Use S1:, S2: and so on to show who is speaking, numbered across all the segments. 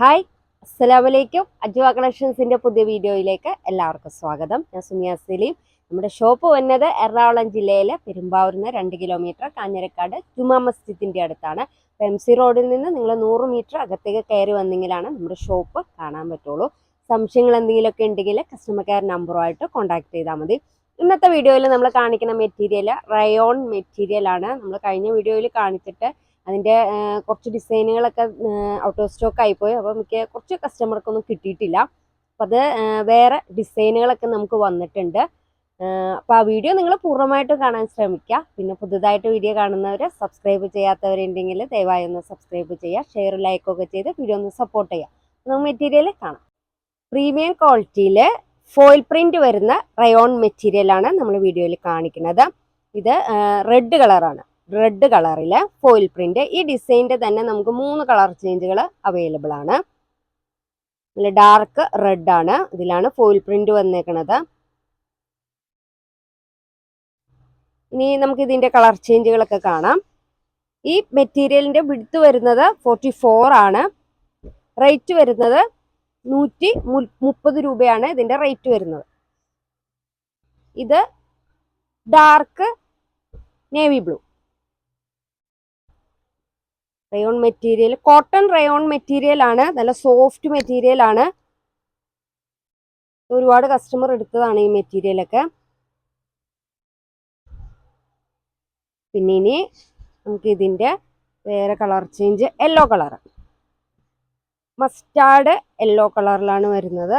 S1: Hi അസ്സലാമലൈക്കും. അജ്വ കളക്ഷൻസിന്റെ പുതിയ വീഡിയോയിലേക്ക് എല്ലാവർക്കും സ്വാഗതം. ഞാൻ സുമിയ സലീം. നമ്മുടെ ഷോപ്പ് വന്നത് എറണാകുളം ജില്ലയിലെ പെരുമ്പാവൂരിൽ നിന്ന് രണ്ട് കിലോമീറ്റർ കാഞ്ഞിരക്കാട് ജുമാ മസ്ജിദിന്റെ അടുത്താണ്. എം സി റോഡിൽ നിന്ന് നിങ്ങൾ നൂറ് മീറ്റർ അകത്തേക്ക് കയറി വന്നെങ്കിലാണ് നമ്മുടെ ഷോപ്പ് കാണാൻ പറ്റുള്ളൂ. സംശയങ്ങൾ എന്തെങ്കിലുമൊക്കെ ഉണ്ടെങ്കിൽ കസ്റ്റമർ കെയർ നമ്പറുമായിട്ട് കോൺടാക്ട് ചെയ്താൽ മതി. ഇന്നത്തെ വീഡിയോയിൽ നമ്മൾ കാണിക്കുന്ന മെറ്റീരിയൽ റയോൺ മെറ്റീരിയലാണ് നമ്മൾ കഴിഞ്ഞ വീഡിയോയിൽ കാണിച്ചിട്ട് അതിന്റെ കുറച്ച് ഡിസൈനുകളൊക്കെ ഔട്ട് ഓഫ് സ്റ്റോക്ക് ആയിപ്പോയി. അപ്പോൾ മിക്ക കുറച്ച് കസ്റ്റമർക്കൊന്നും കിട്ടിയിട്ടില്ല. അപ്പം അത് വേറെ ഡിസൈനുകളൊക്കെ നമുക്ക് വന്നിട്ടുണ്ട്. അപ്പോൾ ആ വീഡിയോ നിങ്ങൾ പൂർണമായിട്ട് കാണാൻ ശ്രമിക്കുക പിന്നെ പുതുതായിട്ട് വീഡിയോ കാണുന്നവർ സബ്സ്ക്രൈബ് ചെയ്യാത്തവരുണ്ടെങ്കിൽ ദയവായി ഒന്ന് സബ്സ്ക്രൈബ് ചെയ്യുക. ഷെയർ ലൈക്കൊക്കെ ചെയ്ത് വീഡിയോ ഒന്ന് സപ്പോർട്ട് ചെയ്യുക. നമുക്ക് മെറ്റീരിയൽ കാണാം. പ്രീമിയം ക്വാളിറ്റിയിൽ ഫോയിൽ പ്രിന്റ് വരുന്ന റയോൺ മെറ്റീരിയലാണ് നമ്മൾ വീഡിയോയിൽ കാണിക്കുന്നത്. ഇത് റെഡ് കളറാണ് റെഡ് കളറിൽ ഫോയിൽ പ്രിന്റ് ഈ ഡിസൈനിന്റെ തന്നെ നമുക്ക് മൂന്ന് കളർ ചേഞ്ചുകൾ അവൈലബിൾ ആണ്. നല്ല ഡാർക്ക് റെഡ് ആണ്. ഇതിലാണ് ഫോയിൽ പ്രിന്റ് വന്നേക്കുന്നത് ഇനി നമുക്ക് ഇതിന്റെ കളർ ചേഞ്ചുകളൊക്കെ കാണാം. ഈ മെറ്റീരിയലിന്റെ വിടുത്ത് വരുന്നത് ഫോർട്ടി ഫോർ ആണ്. റേറ്റ് വരുന്നത് നൂറ്റി മുപ്പത് രൂപയാണ് ഇതിന്റെ റേറ്റ് വരുന്നത്. ഇത് dark navy blue rayon material cotton rayon material ആണ്. നല്ല സോഫ്റ്റ് മെറ്റീരിയൽ ആണ്. ഒരുപാട് കസ്റ്റമർ എടുത്തതാണ് ഈ മെറ്റീരിയൽ ഒക്കെ. പിന്നെ ഇനി നമുക്ക് ഇതിന്റെ വേറെ colour change yellow colour mustard yellow കളറിലാണ് വരുന്നത്.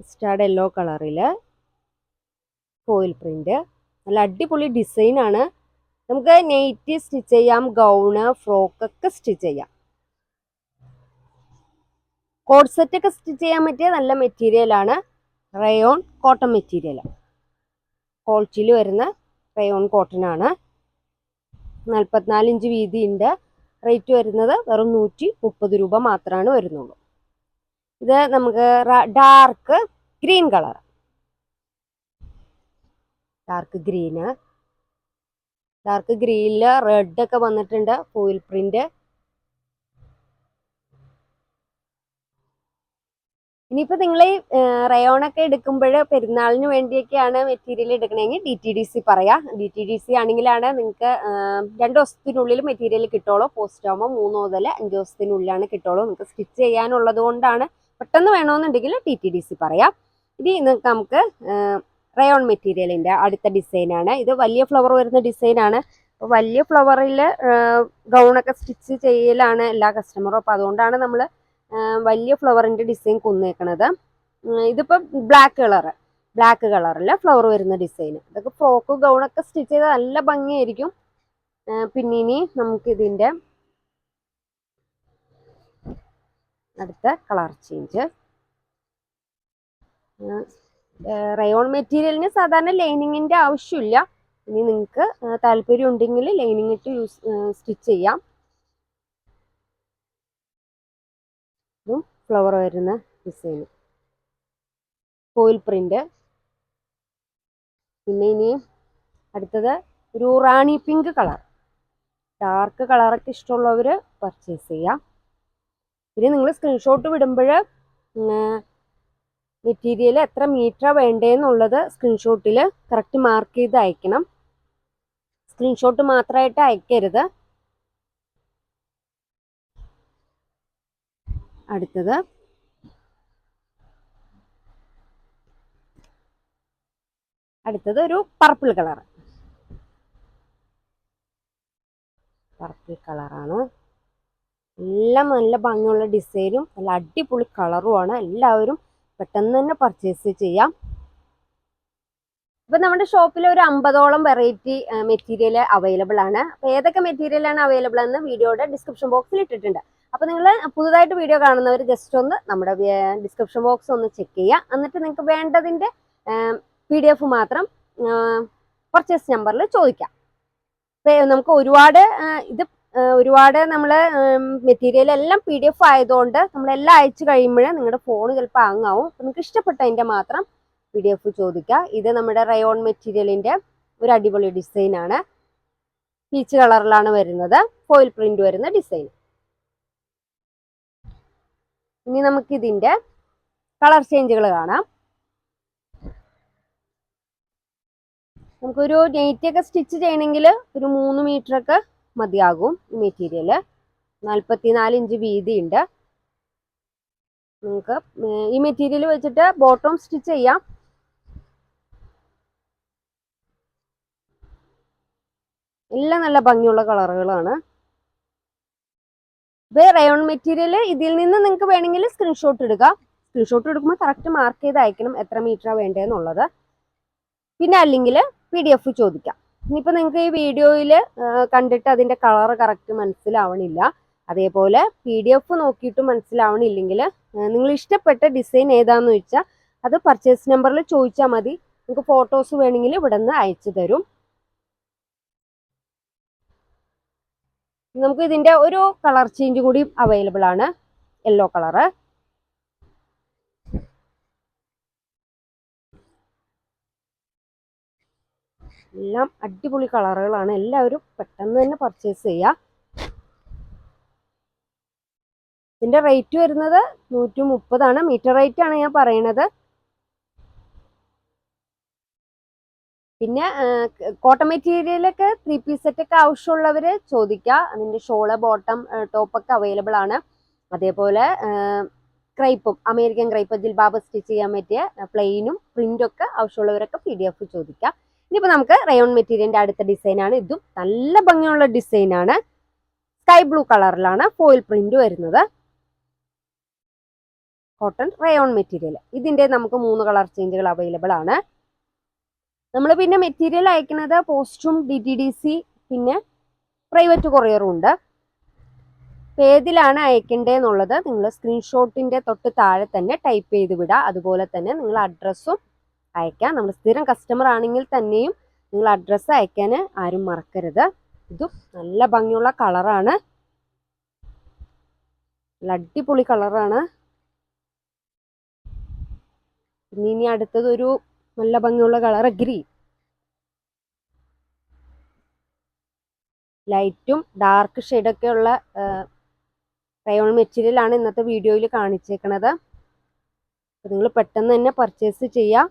S1: മസ്റ്റാർഡ് യെല്ലോ കളറിൽ ഫോയിൽ പ്രിന്റ് നല്ല അടിപൊളി ഡിസൈൻ ആണ്. നമുക്ക് നെയ്റ്റ് സ്റ്റിച്ച് ചെയ്യാം ഗൗണ് ഫ്രോക്ക് ഒക്കെ സ്റ്റിച്ച് ചെയ്യാം. കോഡ് സെറ്റ് ഒക്കെ സ്റ്റിച്ച് ചെയ്യാൻ പറ്റിയ നല്ല മെറ്റീരിയൽ ആണ്. റയോൺ കോട്ടൺ മെറ്റീരിയൽ ക്വാളിറ്റിയിൽ വരുന്ന റയോൺ കോട്ടൺ ആണ്. നാൽപ്പത്തിനാല് ഇഞ്ച് വീതി ഉണ്ട്. റേറ്റ് വരുന്നത് വെറും നൂറ്റി മുപ്പത് രൂപ മാത്രമാണ് വരുന്നുള്ളൂ. ഇത് നമുക്ക് dark green colour dark green dark ഗ്രീനിൽ red ഒക്കെ വന്നിട്ടുണ്ട്. ഫോയിൽ പ്രിന്റ് ഇനിയിപ്പോൾ നിങ്ങൾ ഈ റയോൺ ഒക്കെ എടുക്കുമ്പോൾ പെരുന്നാളിന് വേണ്ടിയൊക്കെയാണ് മെറ്റീരിയൽ എടുക്കണമെങ്കിൽ ഡി ടി ഡി സി പറയാം. ഡി ടി ഡി സി ആണെങ്കിലാണ് നിങ്ങൾക്ക് രണ്ട് ദിവസത്തിനുള്ളിൽ മെറ്റീരിയൽ കിട്ടുള്ളൂ. പോസ്റ്റ് ആകുമ്പോൾ മൂന്ന് മുതൽ അഞ്ച് ദിവസത്തിനുള്ളിലാണ് കിട്ടുള്ളൂ. നിങ്ങൾക്ക് സ്റ്റിച്ച് ചെയ്യാനുള്ളത് കൊണ്ടാണ് പെട്ടെന്ന് വേണമെന്നുണ്ടെങ്കിൽ ടി ടി ഡി സി പറയാം. ഇനി നമുക്ക് റയോൺ മെറ്റീരിയലിന്റെ അടുത്ത ഡിസൈനാണ് ഇത് വലിയ ഫ്ലവർ വരുന്ന ഡിസൈനാണ് അപ്പോൾ വലിയ ഫ്ലവറിൽ ഗൗണൊക്കെ സ്റ്റിച്ച് ചെയ്യലാണ് എല്ലാ കസ്റ്റമറും അപ്പോൾ അതുകൊണ്ടാണ് നമ്മൾ വലിയ ഫ്ലവറിന്റെ ഡിസൈൻ കൊന്നേക്കണത്. ഇതിപ്പോൾ ബ്ലാക്ക് കളറ് ബ്ലാക്ക് കളറിൽ ഫ്ലവർ വരുന്ന ഡിസൈൻ ഇതൊക്കെ ഫ്രോക്ക് ഗൗണൊക്കെ സ്റ്റിച്ച് ചെയ്താൽ നല്ല ഭംഗിയായിരിക്കും. പിന്നെ ഇനി നമുക്കിതിന്റെ അടുത്ത കളർ ചേഞ്ച് റയോൺ മെറ്റീരിയലിന് സാധാരണ ലൈനിങ്ങിന്റെ ആവശ്യമില്ല. ഇനി നിങ്ങൾക്ക് താല്പര്യം ഉണ്ടെങ്കിൽ ലൈനിങ് ഇട്ട് യൂസ് സ്റ്റിച്ച് ചെയ്യാം. ഫ്ലവർ വരുന്ന ഡിസൈൻ കോയിൽ പ്രിന്റ് പിന്നെ ഇനി അടുത്തത് ഒരു റാണി പിങ്ക് കളർ ഡാർക്ക് കളറൊക്കെ ഇഷ്ടമുള്ളവർ പർച്ചേസ് ചെയ്യാം. ഇനി നിങ്ങൾ സ്ക്രീൻഷോട്ട് വിടുമ്പോൾ മെറ്റീരിയൽ എത്ര മീറ്റർ വേണ്ടതെന്നുള്ളത് സ്ക്രീൻഷോട്ടിൽ കറക്റ്റ് മാർക്ക് ചെയ്ത് അയക്കണം. സ്ക്രീൻഷോട്ട് മാത്രമായിട്ട് അയക്കരുത്. അടുത്തത്. അടുത്തത് ഒരു പർപ്പിൾ കളർ പർപ്പിൾ കളറാണ് എല്ലാം നല്ല ഭംഗിയുള്ള ഡിസൈനും നല്ല അടിപൊളി കളറുമാണ് എല്ലാവരും പെട്ടെന്ന് തന്നെ പർച്ചേസ് ചെയ്യാം. ഇപ്പൊ നമ്മുടെ ഷോപ്പിൽ ഒരു അമ്പതോളം വെറൈറ്റി മെറ്റീരിയൽ അവൈലബിൾ ആണ്. അപ്പൊ ഏതൊക്കെ മെറ്റീരിയൽ ആണ് അവൈലബിൾ എന്ന് വീഡിയോയുടെ ഡിസ്ക്രിപ്ഷൻ ബോക്സിൽ ഇട്ടിട്ടുണ്ട്. അപ്പൊ നിങ്ങൾ പുതുതായിട്ട് വീഡിയോ കാണുന്നവർ ജസ്റ്റ് ഒന്ന് നമ്മുടെ ഡിസ്ക്രിപ്ഷൻ ബോക്സ് ഒന്ന് ചെക്ക് ചെയ്യുക. എന്നിട്ട് നിങ്ങൾക്ക് വേണ്ടതിന്റെ പി ഡി എഫ് മാത്രം പർച്ചേസ് നമ്പറിൽ ചോദിക്കാം. നമുക്ക് ഒരുപാട് ഇത് ഒരുപാട് നമ്മൾ മെറ്റീരിയൽ എല്ലാം പി ഡി എഫ് ആയതുകൊണ്ട് നമ്മളെല്ലാം അയച്ചു കഴിയുമ്പോൾ നിങ്ങളുടെ ഫോൺ ചിലപ്പോൾ അങ്ങാവും അപ്പം നിങ്ങൾക്ക് ഇഷ്ടപ്പെട്ടതിന്റെ മാത്രം പി ഡി എഫ് ചോദിക്കുക ഇത് നമ്മുടെ റയോൺ മെറ്റീരിയലിന്റെ ഒരു അടിപൊളി ഡിസൈനാണ് പീച്ച് കളറിലാണ് വരുന്നത്. ഫോയിൽ പ്രിന്റ് വരുന്ന ഡിസൈൻ ഇനി നമുക്കിതിന്റെ കളർ ചേഞ്ചുകൾ കാണാം. നമുക്കൊരു നെയ്റ്റൊക്കെ സ്റ്റിച്ച് ചെയ്യണമെങ്കിൽ ഒരു മൂന്ന് മീറ്റർ ഒക്കെ മതിയാകും ഈ മെറ്റീരിയൽ നാൽപ്പത്തിനാല് ഇഞ്ച് വീതിയുണ്ട്. നിങ്ങൾക്ക് ഈ മെറ്റീരിയൽ വെച്ചിട്ട് ബോട്ടം സ്റ്റിച്ച് ചെയ്യാം. എല്ലാം നല്ല ഭംഗിയുള്ള കളറുകളാണ്. ഇത് റയോൺ മെറ്റീരിയൽ ഇതിൽ നിന്ന് നിങ്ങൾക്ക് വേണമെങ്കിൽ സ്ക്രീൻഷോട്ട് എടുക്കുക സ്ക്രീൻഷോട്ട് എടുക്കുമ്പോൾ കറക്റ്റ് മാർക്ക് ചെയ്ത് അയക്കണം എത്ര മീറ്ററാണ് വേണ്ടതെന്നുള്ളത്. പിന്നെ അല്ലെങ്കിൽ പി ഡി എഫ് ചോദിക്കാം. ഇനിയിപ്പോൾ നിങ്ങൾക്ക് ഈ വീഡിയോയിൽ കണ്ടിട്ട് അതിന്റെ കളർ കറക്റ്റ് മനസ്സിലാവണില്ല. അതേപോലെ പി ഡി എഫ് നോക്കിയിട്ട് മനസ്സിലാവണില്ലെങ്കിൽ നിങ്ങൾ ഇഷ്ടപ്പെട്ട ഡിസൈൻ ഏതാന്ന് വെച്ചാൽ അത് പർച്ചേസ് നമ്പറിൽ ചോദിച്ചാൽ മതി. നിങ്ങൾക്ക് ഫോട്ടോസ് വേണമെങ്കിൽ ഇവിടെ നിന്ന് അയച്ചു തരും. നമുക്ക് ഇതിന്റെ ഒരു കളർ ചേഞ്ച് കൂടി അവൈലബിൾ ആണ്. യെല്ലോ കളറ് എല്ലാം അടിപൊളി കളറുകളാണ്. എല്ലാവരും പെട്ടെന്ന് തന്നെ പർച്ചേസ് ചെയ്യുക ഇതിന്റെ റേറ്റ് വരുന്നത് നൂറ്റി മുപ്പതാണ് മീറ്റർ റേറ്റ് ആണ് ഞാൻ പറയണത്. പിന്നെ കോട്ടൺ മെറ്റീരിയലൊക്കെ ത്രീ പീസ് സെറ്റ് ഒക്കെ ആവശ്യമുള്ളവർ ചോദിക്കുക അതിന്റെ ഷോൾ ബോട്ടം ടോപ്പൊക്കെ അവൈലബിൾ ആണ്. അതേപോലെ ക്രൈപ്പും അമേരിക്കൻ ക്രൈപ്പ് ജിൽബാബ് സ്റ്റിച്ച് ചെയ്യാൻ പറ്റിയ പ്ലെയിനും പ്രിന്റൊക്കെ ആവശ്യമുള്ളവരൊക്കെ പി ഡി എഫ് ചോദിക്കാം. ഇനിയിപ്പോൾ നമുക്ക് റയോൺ മെറ്റീരിയലിന്റെ അടുത്ത ഡിസൈനാണ് ഇതും നല്ല ഭംഗിയുള്ള ഡിസൈനാണ് സ്കൈ ബ്ലൂ കളറിലാണ് ഫോയിൽ പ്രിന്റ് വരുന്നത്. കോട്ടൺ റയോൺ മെറ്റീരിയൽ ഇതിന്റെ നമുക്ക് മൂന്ന് കളർ ചേഞ്ചുകൾ അവൈലബിൾ ആണ്. നമ്മൾ പിന്നെ മെറ്റീരിയൽ അയക്കുന്നത് പോസ്റ്റും ഡി ടി ഡി സി പിന്നെ പ്രൈവറ്റ് കൊറിയറും ഉണ്ട്. ഏതിലാണ് അയക്കേണ്ടതെന്നുള്ളത് നിങ്ങൾ സ്ക്രീൻഷോട്ടിന്റെ തൊട്ട് താഴെ തന്നെ ടൈപ്പ് ചെയ്ത് വിടുക അതുപോലെ തന്നെ നിങ്ങൾ അഡ്രസ്സും അയക്കാം. നമ്മൾ സ്ഥിരം കസ്റ്റമർ ആണെങ്കിൽ തന്നെയും നിങ്ങൾ അഡ്രസ്സ് അയക്കാൻ ആരും മറക്കരുത്. ഇതും നല്ല ഭംഗിയുള്ള കളറാണ് നല്ല അടിപൊളി കളറാണ് പിന്നെ ഇനി അടുത്തത് ഒരു നല്ല ഭംഗിയുള്ള കളർ ഗ്രീൻ ലൈറ്റും ഡാർക്ക് ഷെയ്ഡൊക്കെ ഉള്ള റയോൺ മെറ്റീരിയലാണ് ഇന്നത്തെ വീഡിയോയിൽ കാണിച്ചേക്കണത്. നിങ്ങൾ പെട്ടെന്ന് തന്നെ പർച്ചേസ് ചെയ്യാം.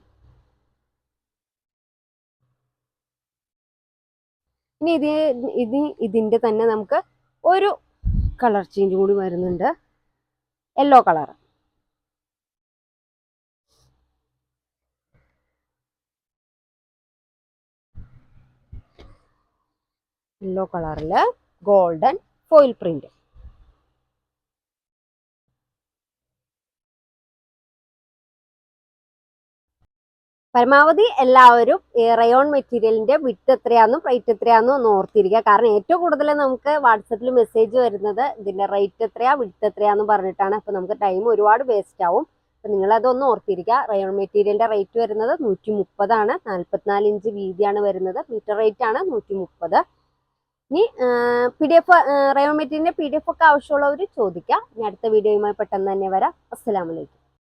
S1: ഇനി ഇത് ഇത് ഇതിന്റെ തന്നെ നമുക്ക് ഒരു കളർ ചേഞ്ച് കൂടി വരുന്നുണ്ട്. യെല്ലോ കളർ യെല്ലോ കളറിൽ ഗോൾഡൻ ഫോയിൽ പ്രിന്റ് പരമാവധി എല്ലാവരും റയോൺ മെറ്റീരിയലിന്റെ വിട്ട് എത്രയാണെന്നും റേറ്റ് എത്രയാണെന്നും ഒന്ന് ഓർത്തിരിക്കുക. കാരണം ഏറ്റവും കൂടുതൽ നമുക്ക് വാട്സപ്പിൽ മെസ്സേജ് വരുന്നത് ഇതിന്റെ റേറ്റ് എത്രയാ വിട്ട് എത്രയാന്ന് പറഞ്ഞിട്ടാണ്. അപ്പൊ നമുക്ക് ടൈം ഒരുപാട് വേസ്റ്റ് ആവും. അപ്പൊ നിങ്ങൾ അതൊന്ന് ഓർത്തിരിക്കുക റയോൺ മെറ്റീരിയലിന്റെ റേറ്റ് വരുന്നത് നൂറ്റി മുപ്പതാണ് നാല്പത്തിനാല് ഇഞ്ച് വീതിയാണ് വരുന്നത്. മീറ്റർ റേറ്റ് ആണ് നൂറ്റി മുപ്പത് ഇനി പി ഡി എഫ് റയോൺ മെറ്റീരിയലിന്റെ പി ഡി എഫ് ഒക്കെ ആവശ്യമുള്ളവർ ചോദിക്കാം. ഇനി അടുത്ത വീഡിയോയുമായി പെട്ടെന്ന് തന്നെ വരാം. അസ്സലാമലൈക്കും